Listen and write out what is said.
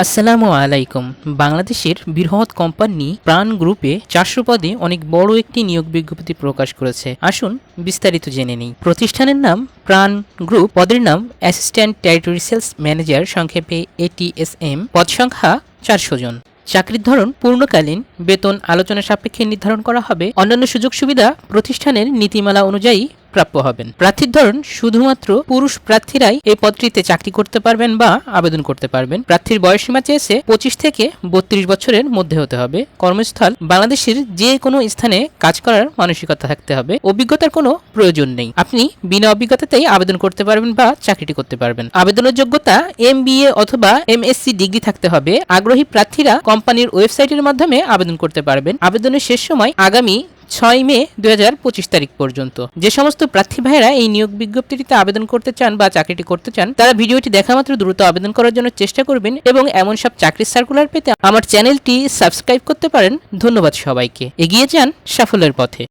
আসসালামু আলাইকুম। বাংলাদেশের বৃহৎ কোম্পানি প্রাণ গ্রুপে চারশো পদে অনেক বড় একটি নিয়োগ বিজ্ঞপ্তি প্রকাশ করেছে। আসুন বিস্তারিত জেনে নিই। প্রতিষ্ঠানের নাম প্রাণ গ্রুপ, পদের নাম অ্যাসিস্ট্যান্ট টেরিটরি সেলস ম্যানেজার, সংক্ষেপে এটিএসএম পদ সংখ্যা চারশো জন। চাকরির ধরন পূর্ণকালীন, বেতন আলোচনা সাপেক্ষে নির্ধারণ করা হবে। অন্যান্য সুযোগ সুবিধা প্রতিষ্ঠানের নীতিমালা অনুযায়ী প্রাপ্য হবেন। প্রার্থীর ধরন, শুধুমাত্র পুরুষ প্রার্থীরাই এই পদটিতে চাকরি করতে পারবেন বা আবেদন করতে পারবেন। প্রার্থীর বয়সসীমা চেয়েছে পঁচিশ থেকে বত্রিশ বছরের মধ্যে হতে হবে। কর্মস্থল, বাংলাদেশের যে কোনো স্থানে কাজ করার মানসিকতা থাকতে হবে। অভিজ্ঞতার কোনো প্রয়োজন নেই। আপনি বিনা অভিজ্ঞতাতেই আবেদন করতে পারবেন বা চাকরিটি করতে পারবেন। আবেদনের যোগ্যতা এম অথবা এমএসসি ডিগ্রি থাকতে হবে। আগ্রহী প্রার্থীরা কোম্পানির ওয়েবসাইটের মাধ্যমে আবেদন করতে পারবেন। আবেদনের শেষ সময় আগামী ছয় মে দু হাজার পঁচিশ তারিখ পর্যন্ত। যে সমস্ত প্রার্থী ভাইয়েরা এই নিয়োগ বিজ্ঞপ্তিটিতে আবেদন করতে চান বা চাকরিটি করতে চান, তারা ভিডিওটি দেখা মাত্র দ্রুত আবেদন করার জন্য চেষ্টা করবেন এবং এমন সব চাকরির সার্কুলার পেতে আমার চ্যানেলটি সাবস্ক্রাইব করতে পারেন। ধন্যবাদ সবাইকে। এগিয়ে যান সাফল্যের পথে।